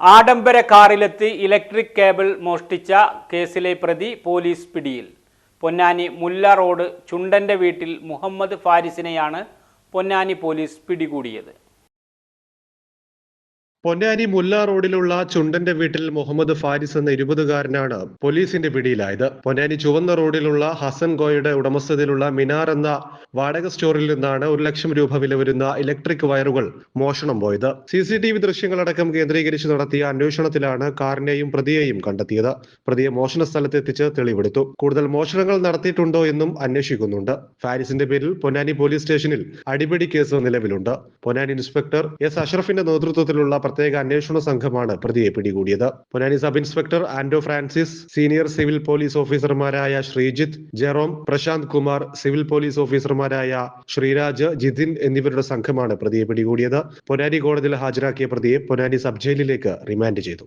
ആഡംബര കാറിലെത്തി electric cable മോഷ്ടിച്ച കേസിലെ പ്രതി പോലീസ് പിടിയിൽ. പൊന്നാനി മുല്ല റോഡ് ചുണ്ടന്റെ വീട്ടിൽ മുഹമ്മദ് ഫാരിസിനെയാണ് പൊന്നാനി പോലീസ് പിടികൂടിയത്. പൊന്നാനി മുല്ല റോഡിലുള്ള ചുണ്ടന്റെ വീട്ടിൽ മുഹമ്മദ് ഫാരിസ് എന്ന ഇരുപതുകാരനാണ് പോലീസിന്റെ പിടിയിലായത്. പൊന്നാനി ചുവന്ന റോഡിലുള്ള ഹസൻ ഗോയുടെ ഉടമസ്ഥതയിലുള്ള മിനാർ എന്ന വാടക സ്റ്റോറിൽ നിന്നാണ് ഒരു ലക്ഷം രൂപ വില വരുന്ന ഇലക്ട്രിക് വയറുകൾ മോഷണം പോയത്. സി സി ടി വി ദൃശ്യങ്ങളടക്കം കേന്ദ്രീകരിച്ച് നടത്തിയ അന്വേഷണത്തിലാണ് കാറിനെയും പ്രതിയെയും കണ്ടെത്തിയത്. പ്രതിയെ മോഷണ സ്ഥലത്തെത്തിച്ച് തെളിവെടുത്തു. കൂടുതൽ മോഷണങ്ങൾ നടത്തിയിട്ടുണ്ടോ എന്നും അന്വേഷിക്കുന്നുണ്ട്. ഫാരിസിന്റെ പേരിൽ പൊന്നാനി പോലീസ് സ്റ്റേഷനിൽ അടിപിടി കേസ് നിലവിലുണ്ട്. പൊന്നാനി ഇൻസ്പെക്ടർ എസ് അഷറഫിന്റെ നേതൃത്വത്തിലുള്ള പ്രത്യേക അന്വേഷണ സംഘമാണ് പ്രതിയെ പിടികൂടിയത്. Ponnani sub inspector Anto Francis senior civil police ഓഫീസർമാരായ Sreejith Jerome Prashant Kumar civil police ഓഫീസർമാരായ ശ്രീരാജ് ജിതിൻ എന്നിവരുടെ സംഘമാണ് പ്രതിയെ പിടികൂടിയത്. പൊന്നാനി കോടതിയിൽ ഹാജരാക്കിയ പ്രതിയെ പൊന്നാനി സബ് ജയിലിലേക്ക് റിമാൻഡ് ചെയ്തു.